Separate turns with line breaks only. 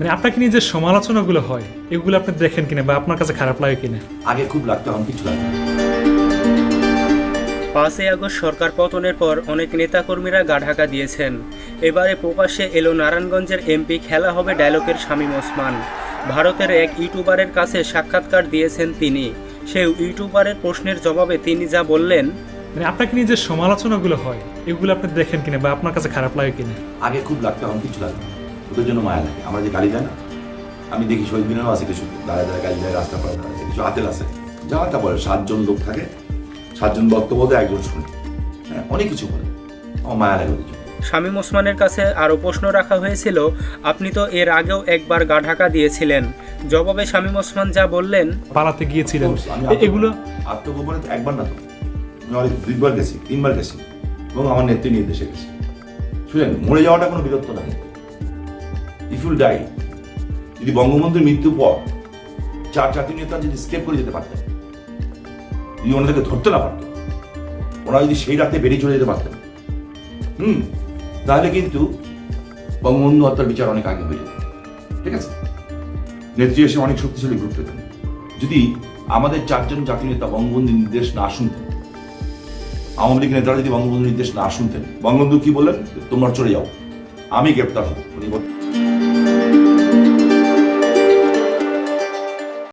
মানে আপনাকে নিয়ে যে সমালোচনাগুলো হয় এগুলো আপনি দেখেন কিনা বা আপনার কাছে খারাপ লাগে কিনা?
আগে খুব লাগতো এখন কিছু লাগে
পাঁচই আগস্ট সরকার পতনের পর অনেক নেতাকর্মীরা গা ঢাকা দিয়েছেন। এবারে প্রকাশ্যে এলো নারায়ণগঞ্জের এমপি খেলা হবে ডায়লগের শামীম ওসমান। ভারতের এক ইউটিউবারের কাছে সাক্ষাৎকার দিয়েছেন তিনি। সেই ইউটিউবারের প্রশ্নের জবাবে তিনি যা বললেন
মানে আপনাকে নিয়ে যে সমালোচনাগুলো হয় এগুলো আপনি দেখেন কিনা বা আপনার কাছে খারাপ লাগে কিনা?
আগে খুব লাগতো এখন কিছু লাগে। ওদের জন্য মায়া লাগে। আমরা যে গালি দেয় না আমি দেখি শহীদ মিনারও আছে কিছু। দাঁড়ায় দাঁড়ায় গালি দেয় রাস্তা পাড়ে দাঁড়ায়। কিছু হাতেল আছে। যা তা বলে সাতজন লোক থাকে সাতজন বক্তব্য দেয় একজন শুনে। হ্যাঁ অনেক কিছু বলে। আমার মায়া লাগে ওদের জন্য।
শামীম ওসমানের কাছে আরও প্রশ্ন রাখা হয়েছিল আপনি তো এর আগেও একবার গা ঢাকা দিয়েছিলেন। জবাবে শামীম ওসমান যা বললেন
পালাতে গিয়েছিলেন। এগুলো
আত্মগোপনে তো একবার না তো। আমি অনেক দুইবার গেছি তিনবার গেছি। এবং আমার নেত্রী নির্দেশে গেছি। শুনেন মরে যাওয়াটা কোনো বিরক্ত না। ইফ ইউল ডাই যদি বঙ্গবন্ধুর মৃত্যুর পর চার জাতীয় নেতা যদি স্কেপ করে যেতে পারতেন, যদি ওনাদেরকে ধরতে না পারতো ওনারা যদি সেই রাতে বেরিয়ে চলে যেতে পারতেন, হুম, তাহলে কিন্তু বঙ্গবন্ধু হত্যার বিচার অনেক আগে হয়ে যেত। ঠিক আছে? নেত্রী এসে অনেক শক্তিশালী গ্রুপ পেতেন। যদি আমাদের চারজন জাতীয় নেতা বঙ্গবন্ধু নির্দেশ না শুনতেন, আওয়ামী লীগ নেতারা যদি বঙ্গবন্ধু নির্দেশ না শুনতেন, বঙ্গবন্ধু কি বললেন? তোমরা চলে যাও। আমি গ্রেপ্তার হব।